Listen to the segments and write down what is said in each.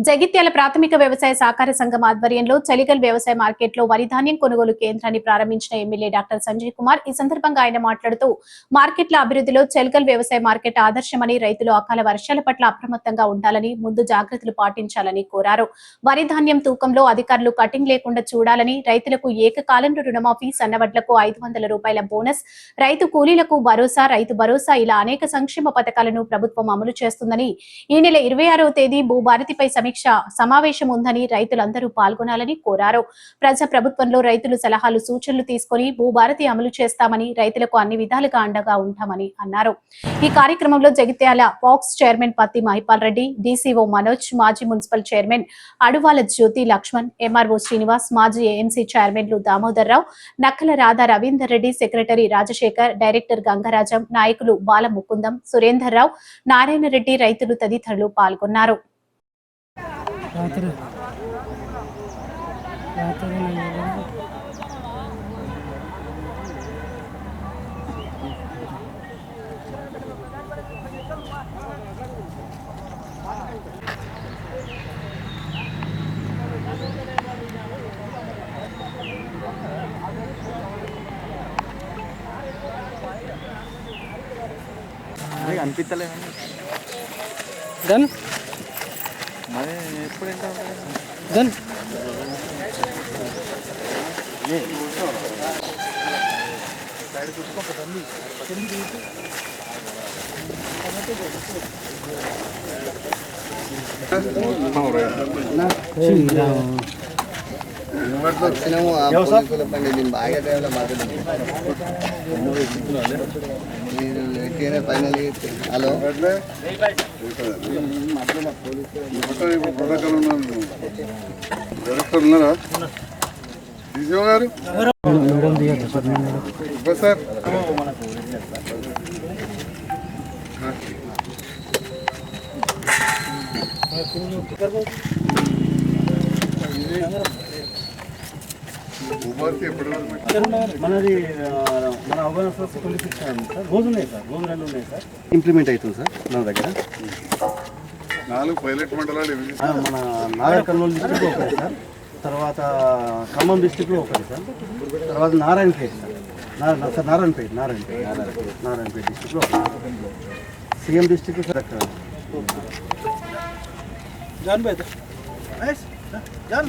జగిత్యాల ప్రాథమిక వ్యవసాయ సహకార సంఘం ఆధ్వర్యంలో చలిగల్ వ్యవసాయ మార్కెట్లో లో వరిధాన్యం కొనుగోలు కేంద్రాన్ని ప్రారంభించిన ఎమ్మెల్యే డాక్టర్ సంజయ్ కుమార్ ఈ సందర్భంగా ఆయన మాట్లాడుతూ మార్కెట్ల అభివృద్ధిలో చలిగల్ వ్యవసాయ మార్కెట్ ఆదర్శమని రైతులు అకాల వర్షాల పట్ల అప్రమత్తంగా ఉండాలని ముందు జాగ్రత్తలు పాటించాలని కోరారు. వరిధాన్యం తూకంలో అధికారులు కటింగ్ లేకుండా చూడాలని రైతులకు ఏకకాలంలో రుణమాఫీ సన్నవడ్లకు ఐదు వందల రూపాయల బోనస్ రైతు కూలీలకు భరోసా రైతు భరోసా ఇలా అనేక సంక్షేమ పథకాలను ప్రభుత్వం అమలు చేస్తుందని ఈ నెల ఇరవై ఆరవ తేదీ భూభారతిపై సమీ సమీక్ష సమావేశం ఉందని రైతులందరూ పాల్గొనాలని కోరారు. ప్రజా ప్రభుత్వంలో రైతులు సలహాలు సూచనలు తీసుకొని భూభారతి అమలు చేస్తామని రైతులకు అన్ని విధాలుగా అండగా ఉంటామని అన్నారు. ఈ కార్యక్రమంలో జగిత్యాల పాక్స్ చైర్మన్ పత్తి మహిపాల్ రెడ్డి డీసీఓ మనోజ్ మాజీ municipal chairman Aduvala Jyothi Laxman MRO Srinivas మాజీ ఏఎంసీ చైర్మన్లు దామోదర్ రావు నక్కల రాధా రవీందర్ రెడ్డి సెక్రటరీ రాజశేఖర్ డైరెక్టర్ గంగరాజం నాయకులు బాల ముకుందం సురేందర్ రావు నారాయణ రెడ్డి రైతులు తదితరులు పాల్గొన్నారు. రాత్రి రాత్రి అనిపిస్తలేదండి Done మరి ఎప్పుడు ఎంత డన్ వచ్చినాము ఆ పోలీసుల బండి నేను బాగా టైంలో మాట్లాడాను ఓకేనే ఎట్టిగానే ఫైనల్ హలో డైరెక్టర్ ఉన్నారా? గారు? సార్. మనది మన అవగాహన సార్. రోజు ఉన్నాయి సార్ రోజు రెండు ఉన్నాయి సార్. ఇంప్లిమెంట్ అవుతుంది సార్ మన దగ్గర. నాలుగు పైలట్ మండలాలు మన నాగర్ కర్నూలు డిస్టిక్ ఒకటి సార్. తర్వాత ఖమ్మం డిస్టిక్లో ఒకటి సార్. తర్వాత నారాయణపేట సార్. సార్ నారాయణపేట నారాయణపేట నారాయణపేట డిస్టిక్లో ఒకటి సీఎం డిస్టిక్ సార్. అక్కడ జాన్ జాన్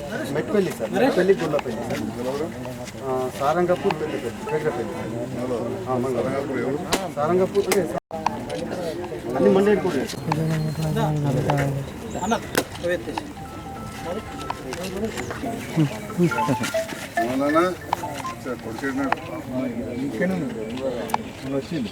మెట్పల్లి సార్ మెట్పల్లి గుళ్ళపల్లి సార్ ఆ, సారంగపూర్ పెళ్ళిపల్లి పెద్దపల్లి ఆ, మంగళవారం. సారంగపూర్ అదే సార్. అన్ని మండే కూడా అవునా కొడుకేనా వచ్చింది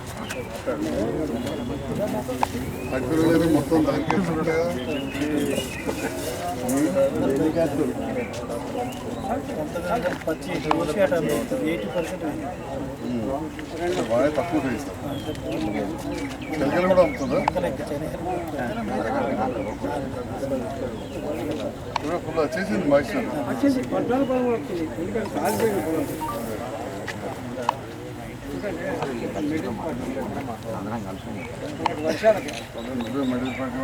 అక్కడ మొత్తం దానికి బాగా తక్కువ చేస్తారు చెలకలు కూడా అమ్ముతుందా ఫుల్ వచ్చేసింది మాయిశ్చర్ మిడిల్ పార్టీ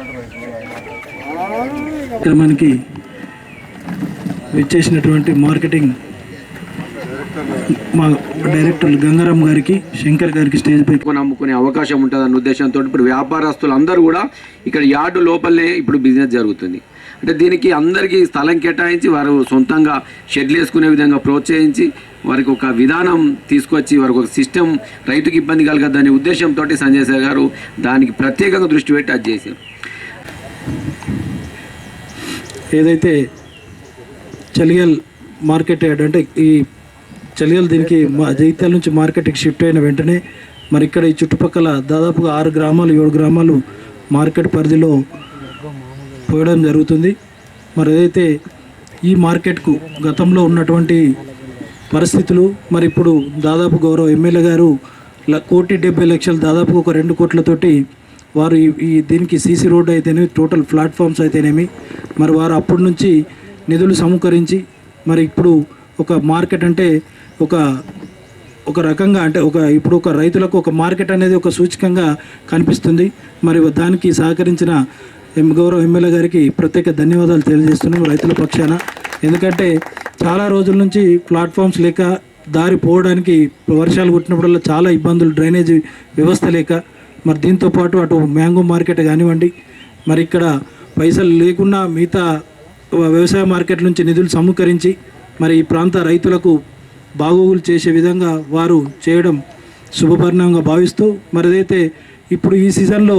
కార్యక్రమానికి విచ్చేసినటువంటి మార్కెటింగ్ మా డైరెక్టర్ గంగారాం గారికి శంకర్ గారికి స్టేజ్ పై అమ్ముకునే అవకాశం ఉంటుందన్న ఉద్దేశంతో ఇప్పుడు వ్యాపారస్తులు అందరూ కూడా ఇక్కడ యార్డు లోపలనే ఇప్పుడు బిజినెస్ జరుగుతుంది. అంటే దీనికి అందరికీ స్థలం కేటాయించి వారు సొంతంగా షెడ్లు వేసుకునే విధంగా ప్రోత్సహించి వారికి ఒక విధానం తీసుకొచ్చి వారికి ఒక సిస్టమ్ రైతుకి ఇబ్బంది కలగద్దనే ఉద్దేశంతో సంజయ్ సార్ గారు దానికి ప్రత్యేకంగా దృష్టి పెట్టి అది చేశారు. ఏదైతే చలిగల్ మార్కెట్ యార్డ్ అంటే ఈ చలిగల్ దీనికి మా జైత్యాల నుంచి మార్కెట్కి షిఫ్ట్ అయిన వెంటనే మరి ఇక్కడ ఈ చుట్టుపక్కల దాదాపుగా ఆరు గ్రామాలు ఏడు గ్రామాలు మార్కెట్ పరిధిలో పోయడం జరుగుతుంది. మరి ఏదైతే ఈ మార్కెట్కు గతంలో ఉన్నటువంటి పరిస్థితులు మరి ఇప్పుడు దాదాపు గౌరవ ఎమ్మెల్యే గారు ల- కోటి డెబ్బై లక్షలు దాదాపు ఒక రెండు కోట్లతోటి వారు ఈ- దీనికి సీసీ రోడ్డు అయితేనేమి టోటల్ ప్లాట్ఫామ్స్ అయితేనేమి మరి వారు అప్పటి నుంచి నిధులు సమకరించి మరి ఇప్పుడు ఒక మార్కెట్ అంటే ఒక ఒక రకంగా అంటే ఒక ఇప్పుడు ఒక రైతులకు ఒక మార్కెట్ అనేది ఒక సూచికంగా కనిపిస్తుంది. మరి దానికి సహకరించిన ఎం గౌరవ ఎమ్మెల్యే గారికి ప్రత్యేక ధన్యవాదాలు తెలియజేస్తున్నాం రైతుల పక్షాన. ఎందుకంటే చాలా రోజుల నుంచి ప్లాట్ఫామ్స్ లేక దారి పోవడానికి వర్షాలు కొట్టినప్పుడల్లా చాలా ఇబ్బందులు డ్రైనేజ్ వ్యవస్థ లేక. మరి దీంతో పాటు అటు మ్యాంగో మార్కెట్ కానివ్వండి మరి ఇక్కడ పైసలు లేకున్నా మిగతా వ్యవసాయ మార్కెట్ నుంచి నిధులు సమీకరించి మరి ఈ ప్రాంత రైతులకు బాగోగులు చేసే విధంగా వారు చేయడం శుభపరిణామంగా భావిస్తూ మరిదైతే ఇప్పుడు ఈ సీజన్లో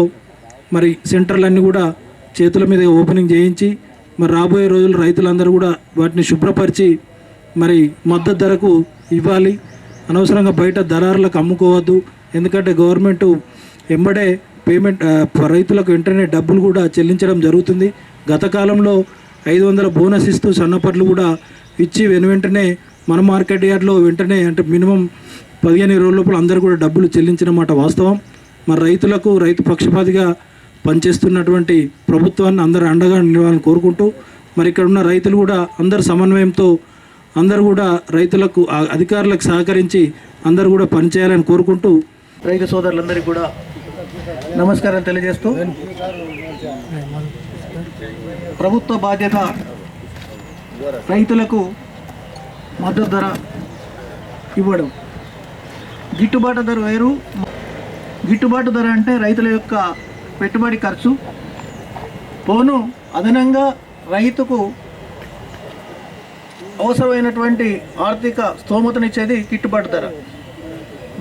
మరి సెంటర్లన్నీ కూడా చేతుల మీద ఓపెనింగ్ చేయించి మరి రాబోయే రోజులు రైతులందరూ కూడా వాటిని శుభ్రపరిచి మరి మద్దతు ధరకు ఇవ్వాలి. అనవసరంగా బయట దళారులకు అమ్ముకోవద్దు. ఎందుకంటే గవర్నమెంట్ ఎంబడే పేమెంట్ రైతులకు వెంటనే డబ్బులు కూడా చెల్లించడం జరుగుతుంది. గత కాలంలో ఐదు వందల బోనస్ ఇస్తూ సన్నపట్లు కూడా ఇచ్చి వెను వెంటనే మన మార్కెట్ యార్డ్లో వెంటనే అంటే మినిమం పదిహేను ఇరవై లోపల అందరూ కూడా డబ్బులు చెల్లించిన మాట వాస్తవం. మరి రైతులకు రైతు పక్షపాతిగా పనిచేస్తున్నటువంటి ప్రభుత్వాన్ని అందరూ అండగా నిలవాలని కోరుకుంటూ మరి ఇక్కడ ఉన్న రైతులు కూడా అందరు సమన్వయంతో అందరూ కూడా రైతులకు ఆ అధికారులకు సహకరించి అందరూ కూడా పనిచేయాలని కోరుకుంటూ. రైతు సోదరులందరికీ కూడా నమస్కారం తెలియజేస్తూ ప్రభుత్వ బాధ్యత రైతులకు మద్దతు ధర ఇవ్వడం. గిట్టుబాటు ధర వేరు. గిట్టుబాటు ధర అంటే రైతుల యొక్క పెట్టుబడి ఖర్చు. పోను అదనంగా రైతుకు అవసరమైనటువంటి ఆర్థిక స్తోమతనిచ్చేది గిట్టుబాటు ధర.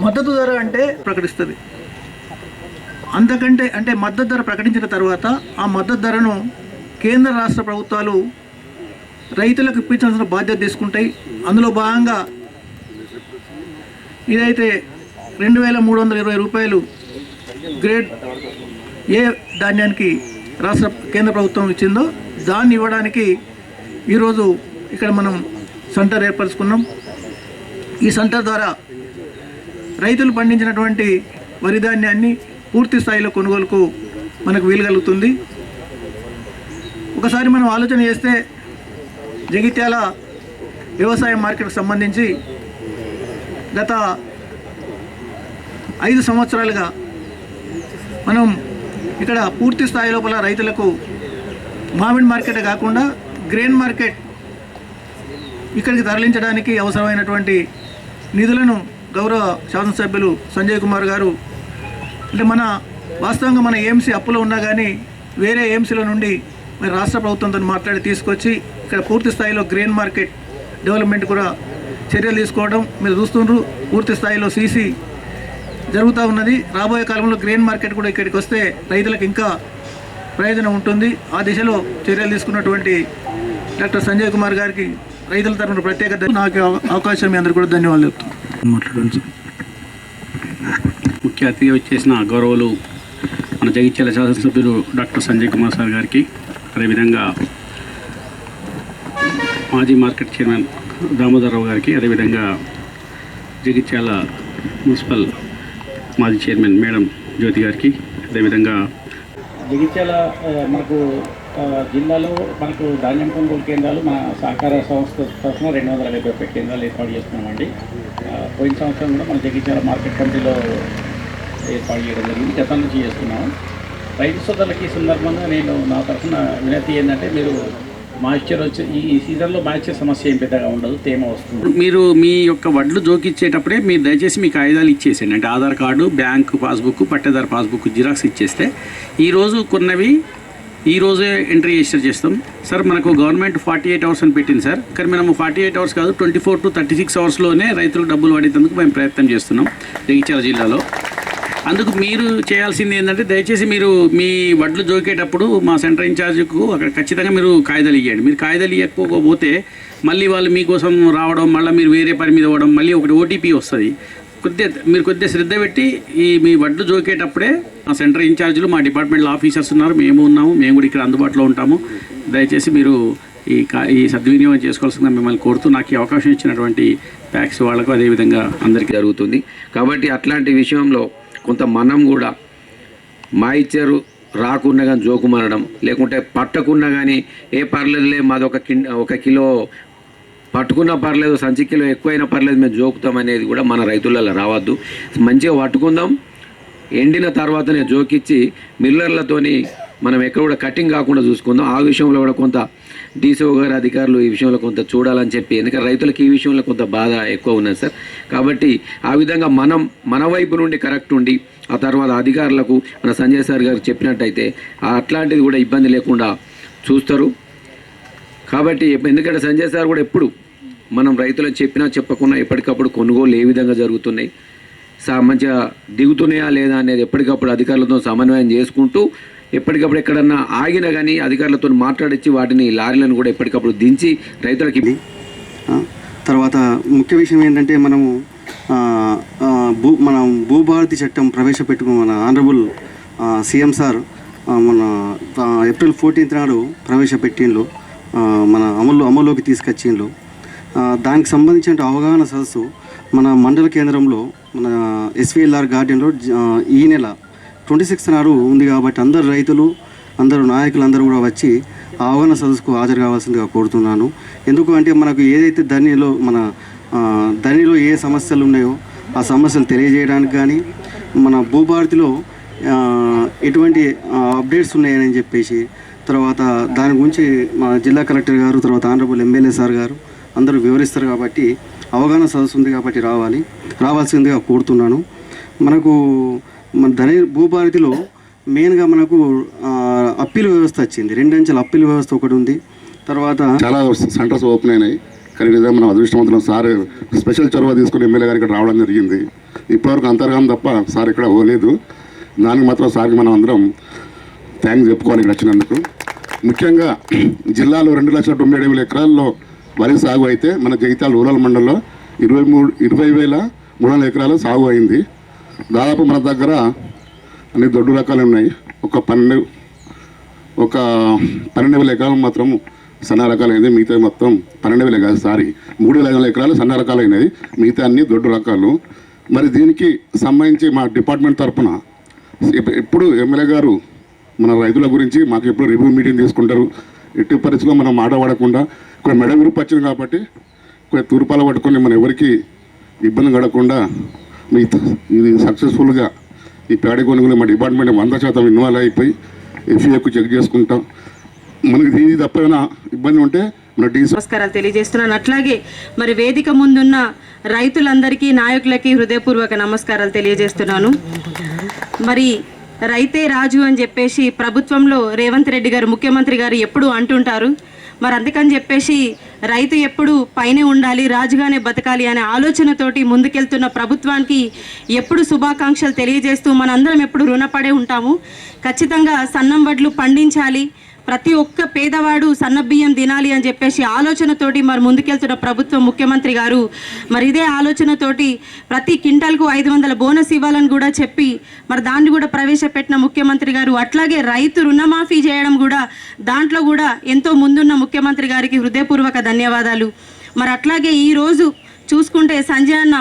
మద్దతు ధర అంటే ప్రకటిస్తుంది. అంతకంటే అంటే మద్దతు ధర ప్రకటించిన తర్వాత ఆ మద్దతు ధరను కేంద్ర రాష్ట్ర ప్రభుత్వాలు రైతులకు ఇప్పించాల్సిన బాధ్యత తీసుకుంటాయి. అందులో భాగంగా ఇదైతే రెండు వేల మూడు వందల ఇరవై రూపాయలు గ్రేడ్ ఏ ధాన్యానికి రాష్ట్ర కేంద్ర ప్రభుత్వం ఇచ్చిందో దాన్ని ఇవ్వడానికి ఈరోజు ఇక్కడ మనం సెంటర్ ఏర్పరచుకున్నాం. ఈ సెంటర్ ద్వారా రైతులు పండించినటువంటి వరి ధాన్యాన్ని పూర్తి స్థాయిలో కొనుగోలుకు మనకు వీలు కలుగుతుంది. ఒకసారి మనం ఆలోచన చేస్తే జగిత్యాల వ్యవసాయ మార్కెట్కి సంబంధించి గత ఐదు సంవత్సరాలుగా మనం ఇక్కడ పూర్తి స్థాయి లోపల రైతులకు మామిడి మార్కెట్ కాకుండా గ్రెయిన్ మార్కెట్ ఇక్కడికి తరలించడానికి అవసరమైనటువంటి నిధులను గౌరవ శాసనసభ్యులు సంజయ్ కుమార్ గారు అంటే మన వాస్తవంగా మన ఏఎంసీ అప్పులో ఉన్నా కానీ వేరే ఏఎంసీల నుండి మరి రాష్ట్ర ప్రభుత్వంతో మాట్లాడి తీసుకొచ్చి ఇక్కడ పూర్తి స్థాయిలో గ్రెయిన్ మార్కెట్ డెవలప్మెంట్ కూడా చర్యలు తీసుకోవడం మీరు చూస్తుండ్రు. పూర్తి స్థాయిలో సీసీ జరుగుతూ ఉన్నది. రాబోయే కాలంలో గ్రెయిన్ మార్కెట్ కూడా ఇక్కడికి వస్తే రైతులకు ఇంకా ప్రయోజనం ఉంటుంది. ఆ దిశలో చర్యలు తీసుకున్నటువంటి డాక్టర్ సంజయ్ కుమార్ గారికి రైతుల తరఫున ప్రత్యేక నాకు అవ- అవకాశం మీ అందరికీ కూడా ధన్యవాదాలు చెప్తున్నాను. మాట్లాడండి ముఖ్య అతిథిగా వచ్చేసిన గౌరవులు మన జగిత్యాల శాసనసభ్యులు డాక్టర్ సంజయ్ కుమార్ సార్ గారికి అదేవిధంగా మాజీ మార్కెట్ చైర్మన్ దామోదరరావు గారికి అదేవిధంగా జగిత్యాల మున్సిపల్ మాజీ చైర్మన్ మేడం జ్యోతి గారికి అదేవిధంగా జగిత్యాల మనకు జిల్లాలో మనకు ధాన్యం కొనుగోలు కేంద్రాలు మన సహకార సంస్థ తరఫున రెండు వందల డెబ్బై ఒక్క కేంద్రాలు ఏర్పాటు చేస్తున్నామండి. పోయిన సంవత్సరం కూడా మన జగిత్యాల మార్కెట్ కమిటీలో ఏర్పాటు చేయడం జరిగింది. గతం నుంచి చేస్తున్నాము. రైతు సోదరులకి సందర్భంగా నేను నా తరఫున వినతి ఏంటంటే మీరు మాయిశ్చర్ వచ్చి ఈ సీజన్లో మాయిశ్చర్ సమస్య ఏం పెద్దగా ఉండదు తేమ వస్తుంది. మీరు మీ యొక్క వడ్లు జోకిచ్చేటప్పుడే మీరు దయచేసి మీకు ఆయుధాలు ఇచ్చేసేయండి. అంటే ఆధార్ కార్డు బ్యాంకు పాస్బుక్ పట్టేదారు పాస్బుక్ జిరాక్స్ ఇచ్చేస్తే ఈరోజు కొన్నవి ఈ రోజే ఎంట్రీ రిజిస్టర్ చేస్తాం. సార్ మనకు గవర్నమెంట్ ఫార్టీ ఎయిట్ అవర్స్ అని పెట్టింది సార్. కానీ మనము ఫార్టీ ఎయిట్ అవర్స్ కాదు twenty four to thirty six అవర్స్లోనే రైతులకు డబ్బులు పడేందుకు మేము ప్రయత్నం చేస్తున్నాం. జగిత్యాల జిల్లాలో. అందుకు మీరు చేయాల్సింది ఏంటంటే దయచేసి మీరు మీ వడ్లు జోకేటప్పుడు మా సెంటర్ ఇన్ఛార్జ్కు అక్కడ ఖచ్చితంగా మీరు కాయిదాలు ఇవ్వండి మీరు కాయిదాలు ఇవ్వకపోతే మళ్ళీ వాళ్ళు మీకోసం రావడం మళ్ళీ మీరు వేరే పని మీద అవ్వడం మళ్ళీ ఒకటి ఓటీపీ వస్తుంది. కొద్దిగా మీరు కొద్దిగా శ్రద్ధ పెట్టి ఈ మీ వడ్లు జోకేటప్పుడే మా సెంటర్ ఇన్ఛార్జీలు మా డిపార్ట్మెంట్లో ఆఫీసర్స్ ఉన్నారు. మేము ఉన్నాము. మేము కూడా ఇక్కడ అందుబాటులో ఉంటాము. దయచేసి మీరు ఈ కా ఈ సద్వినియోగం చేసుకోవాల్సిందిగా మిమ్మల్ని కోరుతూ నాకు ఈ అవకాశం ఇచ్చినటువంటి ప్యాక్స్ వాళ్ళకు అదేవిధంగా అందరికీ జరుగుతుంది. కాబట్టి అట్లాంటి విషయంలో కొంత మనం కూడా మా రాకుండా రాకున్నా కానీ జోకుమనడం లేకుంటే పట్టకుండా కానీ ఏ పర్లేదులే మాది ఒక కిన్ ఒక కిలో పట్టుకున్నా పర్లేదు సంచి కిలో ఎక్కువైనా పర్లేదు మేము జోకుతాం అనేది కూడా మన రైతులలో రావద్దు. మంచిగా పట్టుకుందాం. ఎండిన తర్వాతనే జోకిచ్చి మిల్లర్లతోని మనం ఎక్కడ కూడా కటింగ్ కాకుండా చూసుకుందాం. ఆ విషయంలో కూడా కొంత డీసీఓ గారు అధికారులు ఈ విషయంలో కొంత చూడాలని చెప్పి ఎందుకంటే రైతులకు ఈ విషయంలో కొంత బాధ ఎక్కువ ఉన్నది సార్. కాబట్టి ఆ విధంగా మనం మన వైపు నుండి కరెక్ట్ ఉండి ఆ తర్వాత అధికారులకు మన సంజయ్ సార్ గారు చెప్పినట్టయితే అట్లాంటిది కూడా ఇబ్బంది లేకుండా చూస్తారు. కాబట్టి ఎందుకంటే సంజయ్ సార్ కూడా ఎప్పుడు మనం రైతులకు చెప్పినా చెప్పకుండా ఎప్పటికప్పుడు కొనుగోలు ఏ విధంగా జరుగుతున్నాయి సా మంచిగా దిగుతున్నాయా లేదా అనేది ఎప్పటికప్పుడు అధికారులతో సమన్వయం చేసుకుంటూ ఎప్పటికప్పుడు ఎక్కడన్నా ఆగినా కానీ అధికారులతో మాట్లాడించి వాటిని లారీలను కూడా ఎప్పటికప్పుడు దించి రైతులకి తర్వాత ముఖ్య విషయం ఏంటంటే మనము భూ మనం భూభారతి చట్టం ప్రవేశపెట్టుకున్న మన ఆనరబుల్ సీఎం సార్ మన ఏప్రిల్ ఫోర్టీన్త్ నాడు ప్రవేశపెట్టిండ్రు. మన అమలు అమల్లోకి తీసుకొచ్చిండ్రు. దానికి సంబంధించిన అవగాహన సదస్సు మన మండల కేంద్రంలో మన ఎస్వీఎల్ఆర్ గార్డెన్లో ఈ నెల ట్వంటీ సిక్స్త్ నాడు ఉంది కాబట్టి అందరు రైతులు అందరూ నాయకులు అందరూ కూడా వచ్చి ఆ అవగాహన సదస్సుకు హాజరు కావాల్సిందిగా కోరుతున్నాను. ఎందుకు అంటే మనకు ఏదైతే ధనిలో మన ధనిలో ఏ సమస్యలు ఉన్నాయో ఆ సమస్యలు తెలియజేయడానికి కానీ మన భూభారతిలో ఎటువంటి అప్డేట్స్ ఉన్నాయని చెప్పేసి తర్వాత దాని గురించి మా జిల్లా కలెక్టర్ గారు తర్వాత ఆనరబుల్ ఎమ్మెల్యే సార్ గారు అందరూ వివరిస్తారు కాబట్టి అవగాహన సదస్సు ఉంది కాబట్టి రావాలి రావాల్సిందిగా కోరుతున్నాను. మనకు మన ధని భూభారతిలో మెయిన్గా మనకు ఆ, అప్పీల్ వ్యవస్థ వచ్చింది. రెండంచెల అప్పీల్ వ్యవస్థ ఒకటి ఉంది. తర్వాత చాలా సెంటర్స్ ఓపెన్ అయినాయి. కానీ నిజంగా మనం అదృష్టవంతులం. సార్ స్పెషల్ చొరవ తీసుకుని ఎమ్మెల్యే గారు ఇక్కడ రావడం జరిగింది. ఇప్పటివరకు అంతర్గతం తప్ప సార్ ఇక్కడ పోలేదు. దానికి మాత్రం సార్కి మనం అందరం థ్యాంక్స్ చెప్పుకోవాలి ఇక్కడ వచ్చినందుకు. ముఖ్యంగా జిల్లాలో రెండు లక్షల తొంభై ఏడు వేల ఎకరాల్లో వరి సాగు అయితే మన జగిత్యాల రూరల్ మండలంలో ఇరవై మూడు ఇరవై వేల మూడు వందల ఎకరాలు సాగు అయింది. దాదాపు మన దగ్గర అన్ని దొడ్డు రకాలు ఉన్నాయి. ఒక పన్నెండు ఒక పన్నెండు వేల ఎకరాలు మాత్రం సన్న రకాలు మిగతా మొత్తం పన్నెండు వేల కాదు సారీ మూడు వేల ఎకరాలు సన్న రకాలు మిగతా అన్ని దొడ్డు రకాలు. మరి దీనికి సంబంధించి మా డిపార్ట్మెంట్ తరఫున ఎప్పుడు ఎమ్మెల్యే గారు మన రైతుల గురించి మాకు ఎప్పుడు రివ్యూ మీటింగ్ తీసుకుంటారు. ఎట్టి పరిస్థితిలో మనం మాట పడకుండా ఇక్కడ మెడ విరుపు వచ్చింది కాబట్టి ఇక్కడ తూర్పాలు పట్టుకొని మన ఎవరికి ఇబ్బంది కడకుండా మీ ఇది సక్సెస్ఫుల్గా ఈ పేడ కొనుగోలు మా డిపార్ట్మెంట్ వంద శాతం ఇన్వాల్వ్ అయిపోయి ఎఫ్ఈఏకు చెక్ చేసుకుంటాం. మనకి దీని తప్పైనా ఇబ్బంది ఉంటే మన నమస్కారాలు తెలియజేస్తున్నాను. అట్లాగే మరి వేదిక ముందున్న రైతులందరికీ నాయకులకి హృదయపూర్వక నమస్కారాలు తెలియజేస్తున్నాను. మరి రైతే రాజు అని చెప్పేసి ప్రభుత్వంలో రేవంత్ రెడ్డి గారు ముఖ్యమంత్రి గారు ఎప్పుడు అంటుంటారు? మరి అందుకని చెప్పేసి రైతు ఎప్పుడు పైనే ఉండాలి రాజుగానే బతకాలి అనే ఆలోచనతోటి ముందుకెళ్తున్న ప్రభుత్వానికి ఎప్పుడు శుభాకాంక్షలు తెలియజేస్తూ మనందరం ఎప్పుడు రుణపడే ఉంటాము. ఖచ్చితంగా సన్నం వడ్లు పండించాలి. ప్రతి ఒక్క పేదవాడు సన్నబియ్యం తినాలి అని చెప్పేసి ఆలోచనతోటి మరి ముందుకెళ్తున్న ప్రభుత్వం ముఖ్యమంత్రి గారు మరి ఇదే ఆలోచనతోటి ప్రతి క్వింటాల్కు ఐదు వందల బోనస్ ఇవ్వాలని కూడా చెప్పి మరి దాన్ని కూడా ప్రవేశపెట్టిన ముఖ్యమంత్రి గారు అట్లాగే రైతు రుణమాఫీ చేయడం కూడా దాంట్లో కూడా ఎంతో ముందున్న ముఖ్యమంత్రి గారికి హృదయపూర్వక ధన్యవాదాలు. మరి అట్లాగే ఈరోజు చూసుకుంటే సంజయ్ అన్న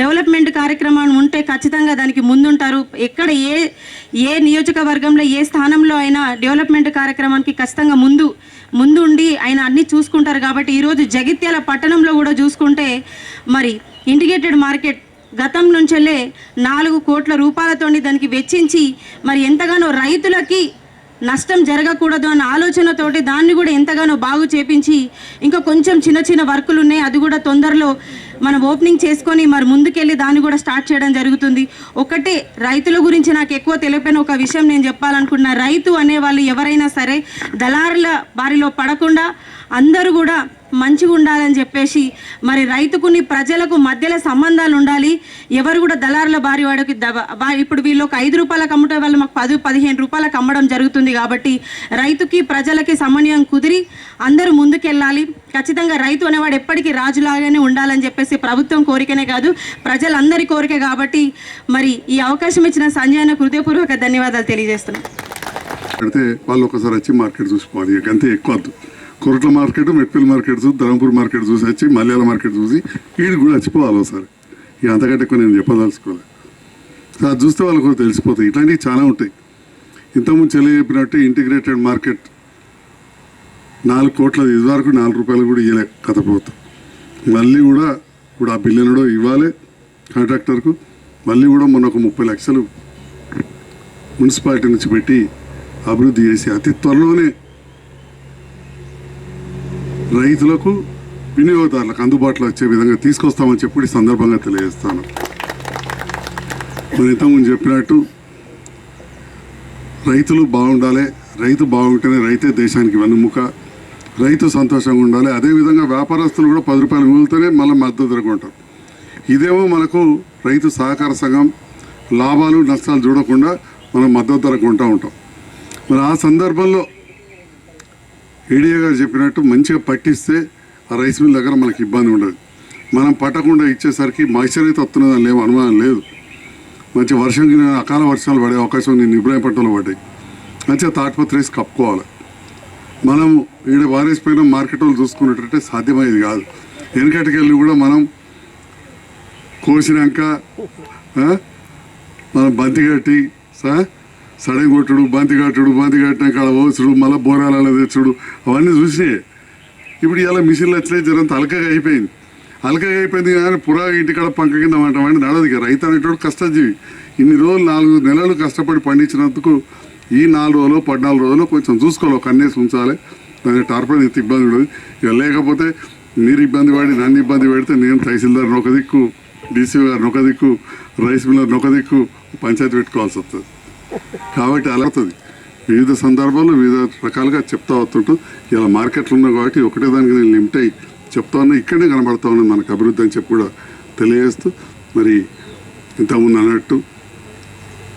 డెవలప్మెంట్ కార్యక్రమం ఉంటే ఖచ్చితంగా దానికి ముందుంటారు. ఎక్కడ ఏ ఏ నియోజకవర్గంలో ఏ స్థానంలో అయినా డెవలప్మెంట్ కార్యక్రమానికి ఖచ్చితంగా ముందు ముందుండి ఆయన అన్నీ చూసుకుంటారు కాబట్టి ఈరోజు జగిత్యాల పట్టణంలో కూడా చూసుకుంటే మరి ఇంటిగ్రేటెడ్ మార్కెట్ గతం నుంచెల్లే నాలుగు కోట్ల రూపాయలతోని దానికి వెచ్చించి మరి ఎంతగానో రైతులకి నష్టం జరగకూడదు అన్న ఆలోచనతోటి దాన్ని కూడా ఎంతగానో బాగు చేపించి ఇంకా కొంచెం చిన్న చిన్న వర్కులు ఉన్నాయి అది కూడా తొందరలో మనం ఓపెనింగ్ చేసుకొని మరి ముందుకెళ్ళి దాన్ని కూడా స్టార్ట్ చేయడం జరుగుతుంది. ఒకటే రైతుల గురించి నాకు ఎక్కువ తెలియపోయిన ఒక విషయం నేను చెప్పాలనుకుంటున్నా. రైతు అనే వాళ్ళు ఎవరైనా సరే దళారుల బారిలో పడకుండా అందరూ కూడా మంచిగా ఉండాలని చెప్పేసి మరి రైతుకుని ప్రజలకు మధ్యలో సంబంధాలు ఉండాలి. ఎవరు కూడా దళారుల భారీ వాడికి బా- ఇప్పుడు వీళ్ళు ఒక ఐదు రూపాయలకు అమ్ముటే వాళ్ళు మాకు పది పదిహేను రూపాయలకు అమ్మడం జరుగుతుంది కాబట్టి రైతుకి ప్రజలకి సమన్వయం కుదిరి అందరూ ముందుకెళ్ళాలి. ఖచ్చితంగా రైతు అనేవాడు ఎప్పటికీ రాజులాగానే ఉండాలని చెప్పేసి ప్రభుత్వం కోరికనే కాదు ప్రజలందరి కోరిక కాబట్టి మరి ఈ అవకాశం ఇచ్చిన సంజయ్ హృదయపూర్వక ధన్యవాదాలు తెలియజేస్తున్నాను పెడితే వాళ్ళు ఒకసారి వచ్చి మార్కెట్ చూసుకోవాలి అంతే ఎక్కువ కొరట్ల మార్కెట్ మెట్పల్లి మార్కెట్ చూసి ధర్మపూర్ మార్కెట్ చూసి వచ్చి మలయాళ మార్కెట్ చూసి వీడికి కూడా వచ్చిపోవాలి ఒకసారి ఇక అంతకంటే ఎక్కువ నేను చెప్పదలుచుకోలేదు. అది చూస్తే వాళ్ళకు కూడా తెలిసిపోతాయి. ఇట్లాంటివి చాలా ఉంటాయి. ఇంతకుముందు చెల్లి చెప్పినట్టు ఇంటిగ్రేటెడ్ మార్కెట్ నాలుగు కోట్ల ఇదివరకు నాలుగు రూపాయలు కూడా ఇవ్వలే కథ ప్రభుత్వం. మళ్ళీ కూడా ఇప్పుడు ఆ బిల్లునడో ఇవ్వాలి కాంట్రాక్టర్కు. మళ్ళీ కూడా మొన్న ఒక ముప్పై లక్షలు మున్సిపాలిటీ నుంచి పెట్టి అభివృద్ధి చేసి అతి త్వరలోనే రైతులకు వినియోగదారులకు అందుబాటులో వచ్చే విధంగా తీసుకొస్తామని చెప్పి ఈ సందర్భంగా తెలియజేస్తాను. మరి ఇంతకుముందు చెప్పినట్టు రైతులు బాగుండాలి రైతు బాగుంటేనే రైతే దేశానికి వెన్నుముక రైతు సంతోషంగా ఉండాలి. అదేవిధంగా వ్యాపారస్తులు కూడా పది రూపాయలు మిగులుతూనే మళ్ళీ మద్దతు ధరకు ఇదేమో మనకు రైతు సహకార సంఘం లాభాలు నష్టాలు చూడకుండా మనం మద్దతు ధరకు ఉంటా ఉంటాం. మరి ఆ సందర్భంలో ఈడియా గారు చెప్పినట్టు మంచిగా పట్టిస్తే ఆ రైస్ మిల్ దగ్గర మనకి ఇబ్బంది ఉండదు. మనం పట్టకుండా ఇచ్చేసరికి మాయిశ్చర్ అయితే వస్తున్నదని లేవు అనుమానం లేదు. మంచి వర్షం కింద అకాల వర్షాలు పడే అవకాశం నేను ఇబ్రాహీంపట్నంలో పడ్డాయి. మంచిగా తాటిపత్రి వేసి కప్పుకోవాలి. మనం ఈడ వారేసిపోయిన మార్కెట్ వాళ్ళు చూసుకున్నట్టే సాధ్యమయ్యేది కాదు. వెనకటికి వెళ్ళి కూడా మనం కోసినాక మనం బంతి కట్టి సార్ సడన్ కొట్టుడు బంతి కట్టుడు బంతి కట్టినాక అక్కడ ఓసుడు మళ్ళీ బోరాలలో తెచ్చుడు. అవన్నీ చూసినాయి ఇప్పుడు ఇలా మిషన్లు వచ్చినాయి జరంత అలకగా అయిపోయింది. అలకగా అయిపోయింది కానీ పురా ఇంటికాడ పంక కింద అంటామంటే నడవదు రైతు అనేటోడు కష్టజీవి. ఇన్ని రోజులు నాలుగు నెలలు కష్టపడి పండించినందుకు ఈ నాలుగు రోజులు పద్నాలుగు రోజులు కొంచెం చూసుకోవాలి. ఒక కన్నేసి ఉంచాలి. దాని టార్పడి ఇంత ఇబ్బంది ఉండదు. ఇక లేకపోతే మీరు ఇబ్బంది పడి నన్ను ఇబ్బంది పెడితే నేను తహసీల్దార్ ఒక దిక్కు డీసీ గారిని ఒక దిక్కు రైస్ మిల్లర్ ఒక దిక్కు పంచాయతీ పెట్టుకోవాల్సి వస్తుంది. కాబట్టి అలా అవుతుంది. వివిధ సందర్భాల్లో వివిధ రకాలుగా చెప్తా వస్తుంటూ. ఇలా మార్కెట్లు ఉన్నాయి కాబట్టి ఒకటే దానికి నేను లిమిట్ అయ్యి చెప్తా ఉన్నా. ఇక్కడే కనబడతా ఉన్నది మనకు అభివృద్ధి అని చెప్పి కూడా తెలియజేస్తూ మరి ఇంతకుముందు అన్నట్టు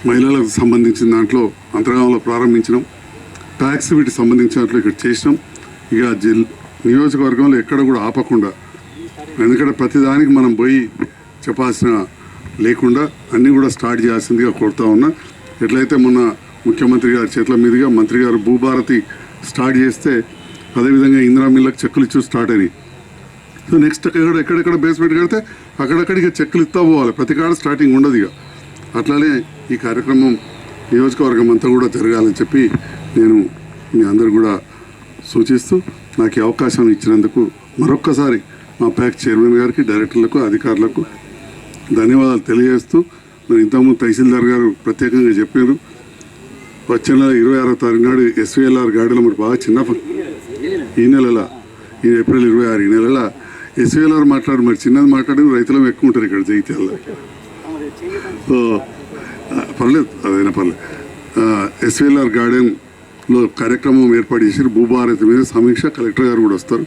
మహిళలకు సంబంధించిన దాంట్లో అంతర్గామంలో ప్రారంభించినాం. ట్యాక్స్ వీటికి సంబంధించిన దాంట్లో ఇక్కడ చేసినాం. ఇక జిల్ నియోజకవర్గంలో ఎక్కడ కూడా ఆపకుండా ఎందుకంటే ప్రతిదానికి మనం పోయి చెప్పాల్సిన లేకుండా అన్నీ కూడా స్టార్ట్ చేయాల్సిందిగా కోరుతా ఉన్నా. ఎట్లయితే మొన్న ముఖ్యమంత్రి గారి చేతుల మీదుగా మంత్రి గారు భూభారతి స్టార్ట్ చేస్తే అదేవిధంగా ఇందిరా మిల్లకు చెక్కులు ఇచ్చి స్టార్ట్ అయినాయి. సో నెక్స్ట్ ఎక్కడ ఎక్కడెక్కడ బేస్మెంట్ కడితే అక్కడక్కడికి చెక్కులు ఇస్తా పోవాలి. ప్రతి కాడ స్టార్టింగ్ ఉండదు ఇక. అట్లానే ఈ కార్యక్రమం నియోజకవర్గం అంతా కూడా జరగాలని చెప్పి నేను మీ అందరు కూడా సూచిస్తూ నాకు అవకాశం ఇచ్చినందుకు మరొక్కసారి మా ప్యాక్ చైర్మన్ గారికి డైరెక్టర్లకు అధికారులకు ధన్యవాదాలు తెలియజేస్తూ మరి ఇంతకుముందు తహసీల్దార్ గారు ప్రత్యేకంగా చెప్పారు. వచ్చే నెల ఇరవై ఆరో తారీఖు నాడు ఎస్వీఎల్ఆర్ గాడిలో మరి బాగా చిన్న ఈ నెలల ఈ ఏప్రిల్ ఇరవై ఆరు ఈ నెలల ఎస్వీఎల్ఆర్ మాట్లాడు మరి చిన్నది మాట్లాడి రైతులం ఎక్కువ ఉంటారు ఇక్కడ జగిత్యాలలో. సో పర్లేదు అదైనా పర్లేదు. ఎస్వీఎల్ఆర్ గార్డెన్లో కార్యక్రమం ఏర్పాటు చేసి భూభారతి మీద సమీక్ష కలెక్టర్ గారు కూడా వస్తారు.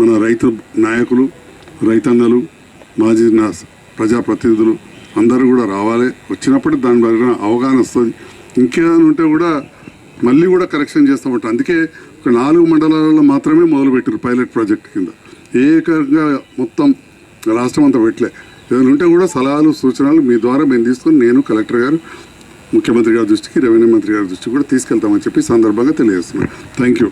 మన రైతు నాయకులు రైతన్నలు మాజీ నా ప్రజాప్రతినిధులు అందరూ కూడా రావాలి. వచ్చినప్పుడు దాని పైన అవగాహన వస్తుంది. ఇంకేమైనా ఉంటే కూడా మళ్ళీ కూడా కరెక్షన్ చేస్తామంట అందుకే ఒక నాలుగు మండలాలలో మాత్రమే మొదలుపెట్టారు పైలట్ ప్రాజెక్ట్ కింద. ఏకంగా మొత్తం రాష్ట్రం అంతా పెట్టలే. ఏదైనా ఉంటే కూడా సలహాలు సూచనలు మీ ద్వారా మేము తీసుకొని నేను కలెక్టర్ గారు ముఖ్యమంత్రి గారి దృష్టికి రెవెన్యూ మంత్రి గారి దృష్టికి కూడా తీసుకెళ్తామని చెప్పి సందర్భంగా తెలియజేస్తున్నాను. Thank you.